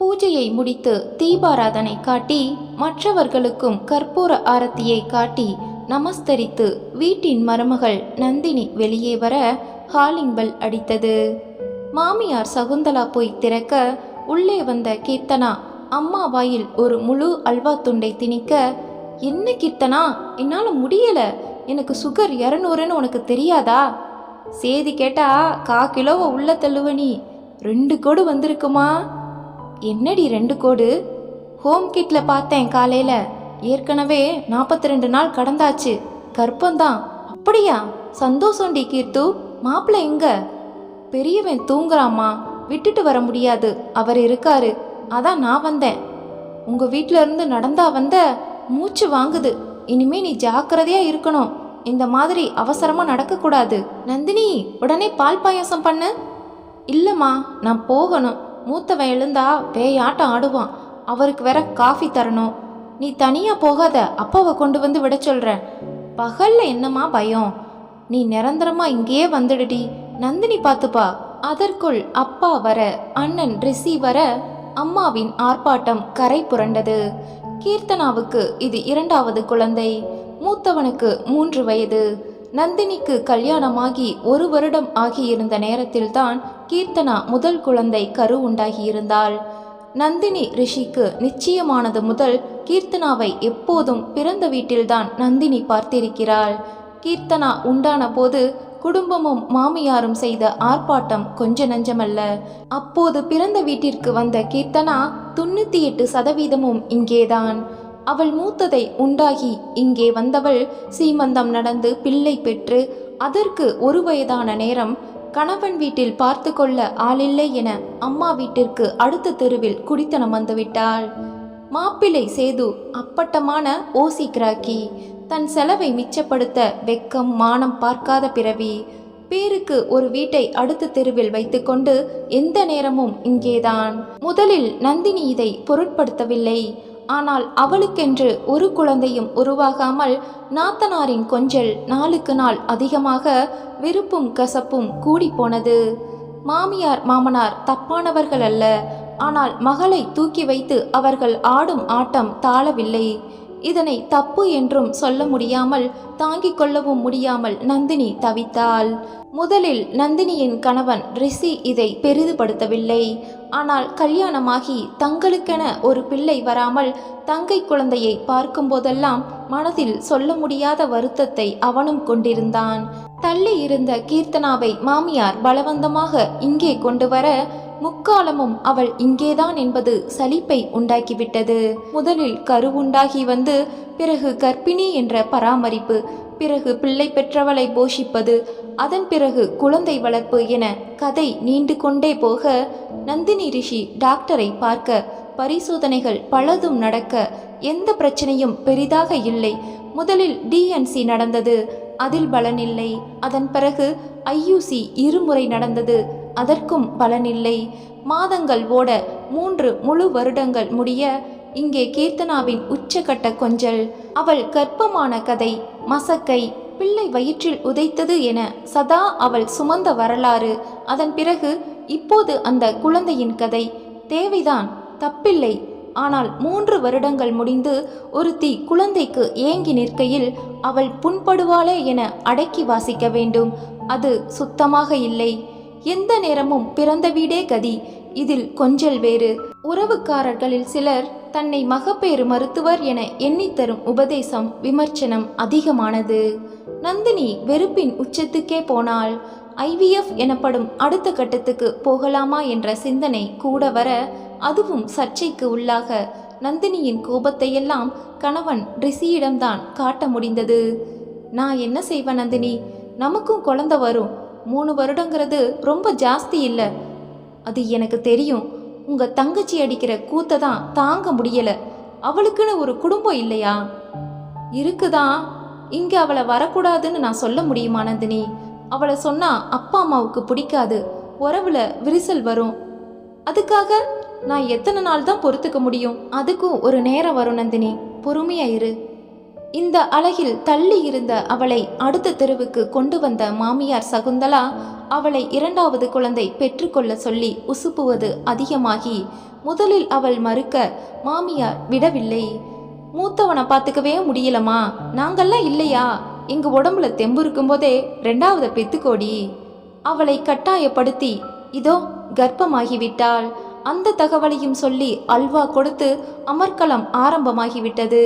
பூஜையை முடித்து தீபாராதனை காட்டி மற்றவர்களுக்கும் கற்பூர ஆரத்தியை காட்டி நமஸ்தரித்து வீட்டின் மருமகள் நந்தினி வெளியே வர ஹாலிங் பெல் அடித்தது. மாமியார் சகுந்தலா போய் திறக்க உள்ளே வந்த கீர்த்தனா அம்மா வாயில் ஒரு முழு அல்வா துண்டை திணிக்க என்ன கீர்த்தனா? என்னால் முடியல. எனக்கு சுகர் இரநூறுன்னு உனக்கு தெரியாதா? சேதி கேட்டா கா கிலோவை உள்ள தள்ளுவனி ரெண்டு கோடு வந்திருக்குமா? என்னடி ரெண்டு கோடு? ஹோம் கிட்ல பார்த்தேன் காலையில. ஏற்கனவே நாற்பத்தி ரெண்டு நாள் கடந்தாச்சு. கற்பந்தான் அப்படியா? சந்தோஷம்டி கீர்த்து. மாப்பிள்ளை எங்க? பெரியவன் தூங்குறாமா விட்டுட்டு வர முடியாது. அவர் இருக்காரு. அதான் நான் வந்தேன். உங்க வீட்ல இருந்து நடந்தா வந்த மூச்சு வாங்குது. இனிமே நீ ஜாக்கிரதையா இருக்கணும். இந்த மாதிரி அவசரமா நடக்கக்கூடாது. நந்தினி உடனே பால் பாயாசம் பண்ணு. இல்லைம்மா நான் போகணும். மூத்தவன் எழுந்தா பேயாட்டம் ஆடுவான். அவருக்கு வேற காஃபி தரணும். நீ தனியா போகாத அப்பாவை கொண்டு வந்து விட சொல்றேன். பகல்ல என்னம்மா பயம்? நீ நிரந்தரமா இங்கேயே வந்துடுடி. நந்தினி பார்த்துப்பா. அதற்குள் அப்பா வர அண்ணன் ரிஷி வர அம்மாவின் ஆர்ப்பாட்டம் கரை புரண்டது. கீர்த்தனாவுக்கு இது இரண்டாவது குழந்தை. மூத்தவனுக்கு மூன்று வயது. நந்தினிக்கு கல்யாணமாகி ஒரு வருடம் ஆகியிருந்த நேரத்தில்தான் கீர்த்தனா முதல் குழந்தை கரு உண்டாகியிருந்தாள். நந்தினி ரிஷிக்கு நிச்சயமானது முதல் கீர்த்தனாவை எப்போதும் பிறந்த வீட்டில்தான் நந்தினி பார்த்திருக்கிறாள். கீர்த்தனா உண்டான போது குடும்பமும் மாமியாரும் செய்த ஆர்ப்பாட்டம் கொஞ்ச நஞ்சமல்ல. அப்போது பிறந்த வீட்டிற்கு வந்த கீர்த்தனா தொண்ணூத்தி எட்டு சதவீதமும் இங்கேதான். அவள் மூத்ததை உண்டாகி இங்கே வந்தவள் சீமந்தம் நடந்து பிள்ளை பெற்று அதற்கு ஒரு வயதான நேரம் கணவன் வீட்டில் பார்த்து கொள்ள ஆளில்லை என அம்மா வீட்டிற்கு அடுத்த தெருவில் குடித்தனம் வந்துவிட்டாள். மாப்பிள்ளை சேது அப்பட்டமான ஓசி கிராக்கி. தன் செலவை மிச்சப்படுத்த வெக்கம் மானம் பார்க்காத பிறவி. பேருக்கு ஒரு வீட்டை அடுத்த தெருவில் வைத்துக்கொண்டு எந்த நேரமும் இங்கேதான். முதலில் நந்தினி இதை பொருட்படுத்தவில்லை. ஆனால் அவளுக்கென்று ஒரு குழந்தையும் உருவாகாமல் நாத்தனாரின் கொஞ்சல் நாளுக்கு நாள் அதிகமாக விருப்பும் கசப்பும் கூடிப்போனது. மாமியார் மாமனார் தப்பானவர்கள் அல்ல ஆனால் மகளை தூக்கி வைத்து அவர்கள் ஆடும் ஆட்டம் தாளவில்லை இதனை தப்பு என்றும் சொல்ல முடியாமல் தாங்கிக் கொள்ளவும் முடியாமல் நந்தினி தவித்தாள். முதலில் நந்தினியின் கணவன் ரிஷி இதை பெரிதுபடுத்தவில்லை. ஆனால் கல்யாணமாகி தங்களுக்கென ஒரு பிள்ளை வராமல் தங்கை குழந்தையை பார்க்கும்போதெல்லாம் மனதில் சொல்ல முடியாத வருத்தத்தை அவனும் கொண்டிருந்தான். தள்ளி இருந்த கீர்த்தனாவை மாமியார் பலவந்தமாக இங்கே கொண்டு வர முக்காலமும் அவள் இங்கேதான் என்பது சலிப்பை உண்டாக்கிவிட்டது. முதலில் கரு உண்டாகி வந்து பிறகு கர்ப்பிணி என்ற பராமரிப்பு பிறகு பிள்ளை பெற்றவளை போஷிப்பது அதன் பிறகு குழந்தை வளர்ப்பு என கதை நீண்டு கொண்டே போக நந்தினி ரிஷி டாக்டரை பார்க்க பரிசோதனைகள் பலதும் நடக்க எந்த பிரச்சனையும் பெரிதாக இல்லை. முதலில் டிஎன்சி நடந்தது. அதில் பலனில்லை. அதன் பிறகு ஐயூசி இருமுறை நடந்தது. அதற்கும் பலனில்லை. மாதங்கள் ஓட மூன்று முழு வருடங்கள் முடிய இங்கே கீர்த்தனாவின் உச்சகட்ட கொஞ்சல். அவள் கற்பமான கதை மசக்கை பிள்ளை வயிற்றில் உதைத்தது என சதா அவள் சுமந்த வரலாறு. அதன் பிறகு இப்போது அந்த குழந்தையின் கதை. தேவைதான் தப்பில்லை. ஆனால் மூன்று வருடங்கள் முடிந்து ஒருத்தி குழந்தைக்கு ஏங்கி நிற்கையில் அவள் புண்படுவாளே என அடக்கி வாசிக்க வேண்டும். அது சுத்தமாக இல்லை. எந்த நேரமும் பிறந்த வீடே கதி. இதில் கொஞ்சல் வேறு. உறவுக்காரர்களில் சிலர் தன்னை மகப்பேறு மருத்துவர் என எண்ணித்தரும் உபதேசம் விமர்சனம் அதிகமானது. நந்தினி வெறுப்பின் உச்சத்துக்கே போனால் ஐவிஎஃப் எனப்படும் அடுத்த கட்டத்துக்கு போகலாமா என்ற சிந்தனை கூட வர அதுவும் சர்ச்சைக்கு உள்ளாக. நந்தினியின் கோபத்தையெல்லாம் கணவன் ரிஷியிடம்தான் காட்ட முடிந்தது. நான் என்ன செய்வேன் நந்தினி? நமக்கும் குழந்தை வரும். மூணு வருடங்கிறது ரொம்ப ஜாஸ்தி இல்லை. அது எனக்கு தெரியும். உங்கள் தங்கச்சி அடிக்கிற கூத்தை தான் தாங்க முடியலை. அவளுக்குன்னு ஒரு குடும்பம் இல்லையா? இருக்குதான் இங்கே அவளை வரக்கூடாதுன்னு நான் சொல்ல முடியுமா நந்தினி? அவளை சொன்னால் அப்பா அம்மாவுக்கு பிடிக்காது. உறவுல விரிசல் வரும். அதுக்காக நான் எத்தனை நாள் தான் பொறுத்துக்க முடியும்? அதுக்கும் ஒரு நேரம் வரும் நந்தினி. பொறுமையா இரு. இந்த அழகில் தள்ளி இருந்த அவளை அடுத்த தெருவுக்கு கொண்டு வந்த மாமியார் சகுந்தலா அவளை இரண்டாவது குழந்தை பெற்றுக்கொள்ள சொல்லி உசுப்புவது அதிகமாகி முதலில் அவள் மறுக்க மாமியார் விடவில்லை. மூத்தவனை பார்த்துக்கவே முடியலமா நாங்கள்லாம் இல்லையா? எங்க உடம்புல தெம்பு இருக்கும்போதே ரெண்டாவது பெத்துக்கோடி. அவளை கட்டாயப்படுத்தி இதோ கர்ப்பமாகிவிட்டாள். அந்த தகவலையும் சொல்லி அல்வா கொடுத்து அமர்க்களம் ஆரம்பமாகிவிட்டது.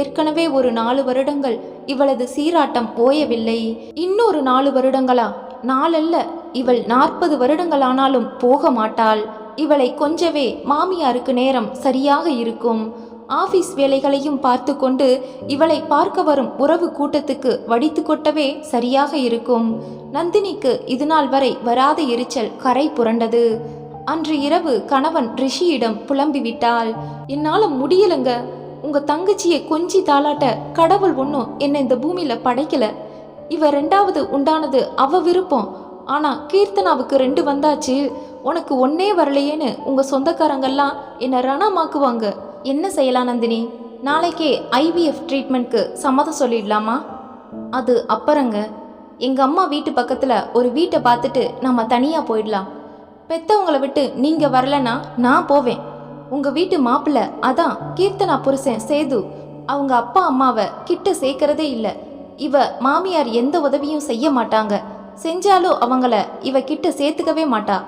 ஏற்கனவே ஒரு நாலு வருடங்கள் இவளது சீராட்டம் ஓயவில்லை இன்னொரு நாலு வருடங்களா? நாளல்ல. இவள் நாற்பது வருடங்களானாலும் போக மாட்டாள். இவளை கொஞ்சவே மாமியாருக்கு நேரம் சரியாக இருக்கும். ஆபீஸ் வேலைகளையும் பார்த்து கொண்டு இவளை பார்க்க வரும் உறவு கூட்டத்துக்கு வடித்து கொட்டவே சரியாக இருக்கும். நந்தினிக்கு இதுநாள் வரை வராத எரிச்சல் கரை புரண்டது. அன்று இரவு கணவன் ரிஷியிடம் புலம்பிவிட்டாள் என்னால முடியலங்க. உங்க தங்கச்சியை கொஞ்சி தாளாட்ட கடவுள் ஒன்றும் என்னை இந்த பூமியில படைக்கல. இவ ரெண்டாவது உண்டானது அவ விருப்பம். ஆனா கீர்த்தனாவுக்கு ரெண்டு வந்தாச்சு. உனக்கு ஒன்னே வரலையேன்னு உங்க சொந்தக்காரங்கெல்லாம் என்னை ரணமாக்குவாங்க. என்ன செய்யலாம் நந்தினி? நாளைக்கே ஐவிஎஃப் ட்ரீட்மெண்ட்க்கு சம்மதம் சொல்லிடலாமா? அது அப்புறங்க. எங்க அம்மா வீட்டு பக்கத்துல ஒரு வீட்டை பார்த்துட்டு நம்ம தனியா போயிடலாம். பெத்தவங்களை விட்டு நீங்க வரலனா நான் போவேன். உங்க வீட்டு மாப்பிள்ளை அதான் கீர்த்தனா புருஷன் சேது. அவங்க அப்பா அம்மாவை கிட்ட சேர்க்கறதே இல்ல. இவ மாமியார் எந்த உதவியும் செய்ய மாட்டாங்க. செஞ்சாலும் அவங்கள இவ கிட்ட சேர்த்துக்கவே மாட்டா.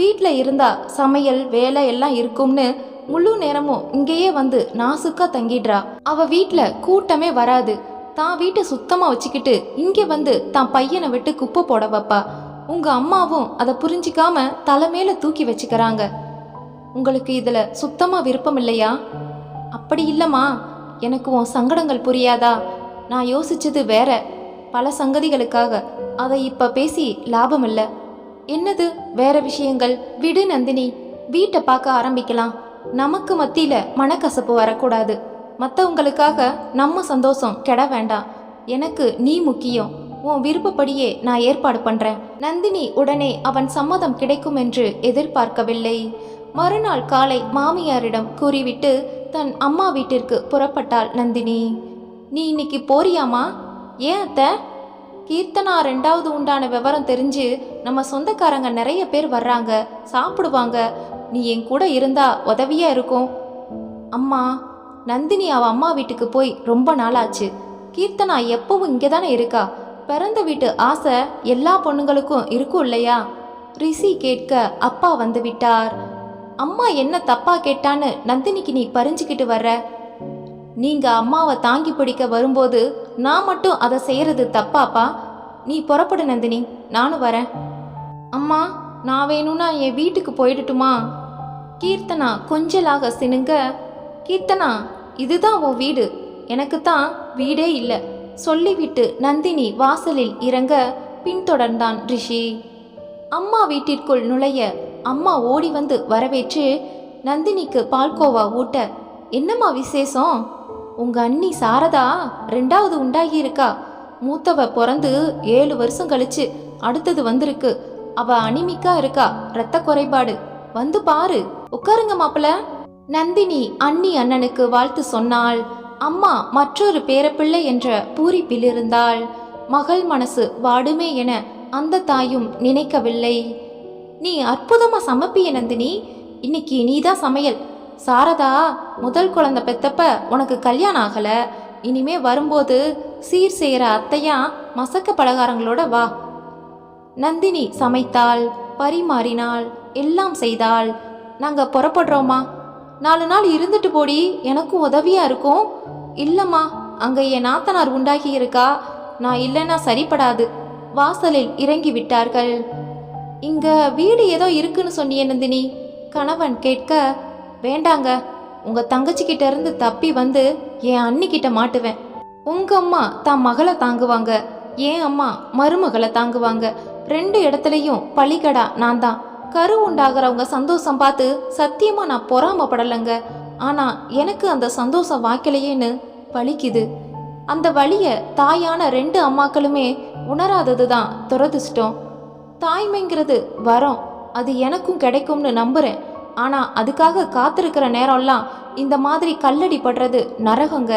வீட்டில் இருந்தா சமையல் வேலை எல்லாம் இருக்கும்னு முழு நேரமும் இங்கேயே வந்து நாசுக்கா தங்கிடுறா. அவ வீட்டில் கூட்டமே வராது. தான் வீட்டை சுத்தமா வச்சுக்கிட்டு இங்கே வந்து தான் பையனை விட்டு குப்பை போட வைப்பா. உங்க அம்மாவும் அதை புரிஞ்சிக்காம தலைமையில தூக்கி வச்சுக்கிறாங்க. உங்களுக்கு இதுல சுத்தமா விருப்பம் இல்லையா? அப்படி இல்லம்மா. எனக்கு உன் சங்கடங்கள் புரியாதா? நான் யோசிச்சது வேற. பல சங்கதிகளுக்காக அதை இப்ப பேசி லாபம் இல்ல. என்னது? வேற விஷயங்கள்? விடு நந்தினி. வீட்டை பார்க்க ஆரம்பிக்கலாம். நமக்கு மத்தியில மனக்கசப்பு வரக்கூடாது. மற்றவங்களுக்காக நம்ம சந்தோஷம் கெட வேண்டாம். எனக்கு நீ முக்கியம். உன் விருப்பப்படியே நான் ஏற்பாடு பண்றேன். நந்தினி உடனே அவன் சம்மதம் கிடைக்கும் என்று எதிர்பார்க்கவில்லை. மறுநாள் காலை மாமியாரிடம் கூறிவிட்டு தன் அம்மா வீட்டிற்கு புறப்பட்டாள் நந்தினி. நீ இன்னைக்கு போறியாமா ஏன் அத்தை? கீர்த்தனா ரெண்டாவது உண்டான விவரம் தெரிஞ்சு நம்ம சொந்தக்காரங்க நிறைய பேர் வர்றாங்க சாப்பிடுவாங்க. நீ என் கூட இருந்தா உதவியா இருக்கும். அம்மா நந்தினி அவ அம்மா வீட்டுக்கு போய் ரொம்ப நாளாச்சு. கீர்த்தனா எப்பவும் இங்கே தானே இருக்கா? பிறந்த வீட்டு ஆசை எல்லா பொண்ணுங்களுக்கும் இருக்கும் இல்லையா? ரிஷி கேட்க அப்பா வந்து விட்டார். அம்மா என்ன தப்பா கேட்டான்னு நந்தினிக்கு நீ பறிஞ்சுக்கிட்டு வர்ற? நீங்க அம்மாவை தாங்கி பிடிக்க வரும்போது நான் மட்டும் அதை செய்யறது தப்பாப்பா? நீ புறப்படு நந்தினி நானும் வரேன். அம்மா நான் வேணும்னா என் வீட்டுக்கு போயிடட்டுமா? கீர்த்தனா கொஞ்சலாக சினுங்க. கீர்த்தனா இதுதான் உன் வீடு. எனக்கு தான் வீடே இல்லை. சொல்லிவிட்டு நந்தினி வாசலில் இறங்க பின்தொடர்ந்தான் ரிஷி. அம்மா வீட்டிற்குள் நுழைய அம்மா ஓடி வந்து வரவேற்று நந்தினிக்கு பால்கோவா ஊட்ட என்னம்மா விசேஷம்? உங்க அண்ணி சாரதா ரெண்டாவது உண்டாகி இருக்கா மூத்தவ பிறந்து ஏழு வருஷம் கழிச்சு அடுத்தது வந்திருக்கு. அவ அனிமிக்கா இருக்கா? இரத்த குறைபாடு. வந்து பாரு. உட்காருங்க மாப்பிள நந்தினி அண்ணி அண்ணனுக்கு வாழ்த்து சொன்னாள். அம்மா மற்றொரு பேரப்பிள்ளை என்ற பூரிப்பில் இருந்தாள். மகள் மனசு வாடுமே என அந்த தாயும் நினைக்கவில்லை. நீ அற்புதமா சமைப்பிய நந்தினி. இன்னைக்கு நீதான் சமையல். சாரதா முதல் குழந்தை பெத்தப்ப உனக்கு கல்யாணம் ஆகல. இனிமே வரும்போது சீர் செய்யற அத்தையா மசக்க பலகாரங்களோட வா. நந்தினி சமைத்தாள். பரிமாறினாள். எல்லாம் செய்தாள். நாங்க புறப்படுறோமா நாலு நாள் இருந்துட்டு போடி எனக்கும் உதவியா இருக்கும். இல்லம்மா அங்க என் நாத்தனார் உண்டாகி இருக்கா? நான் இல்லைன்னா சரிப்படாது. வாசலில் இறங்கி விட்டார்கள். இங்க வீடு ஏதோ இருக்குன்னு சொன்னியே நந்தினி. கணவன் கேட்க வேண்டாங்க உங்க தங்கச்சி கிட்ட இருந்து தப்பி வந்து என் அண்ணிக்கிட்ட மாட்டுவேன். உங்க அம்மா தான் மகளை தாங்குவாங்க. என் அம்மா மருமகளை தாங்குவாங்க. ரெண்டு இடத்துலையும் பழிகடா நான் தான் கரு உண்டாகிறவங்க சந்தோஷம் பார்த்து சத்தியமா நான் பொறாமப்படலைங்க. ஆனா எனக்கு அந்த சந்தோஷம் வாய்க்கலையேன்னு வலிக்குது அந்த வழிய தாயான ரெண்டு அம்மாக்களுமே உணராதது தான் துரதிர்ஷ்டம். தாய்மைங்கிறது வரம். அது எனக்கும் கிடைக்கும்னு நம்புறேன். ஆனா அதுக்காக காத்திருக்கிற நேரம்லாம் இந்த மாதிரி கல்லடி படுறது நரகங்க.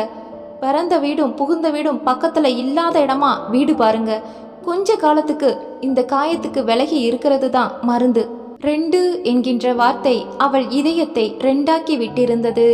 பிறந்த வீடும் புகுந்த வீடும் பக்கத்துல இல்லாத இடமா வீடு பாருங்க. கொஞ்ச காலத்துக்கு இந்த காயத்துக்கு விலகி இருக்கிறது தான் மருந்து. ரெண்டு என்கின்ற வார்த்தை அவள் இதயத்தை ரெண்டாக்கி விட்டிருந்தது.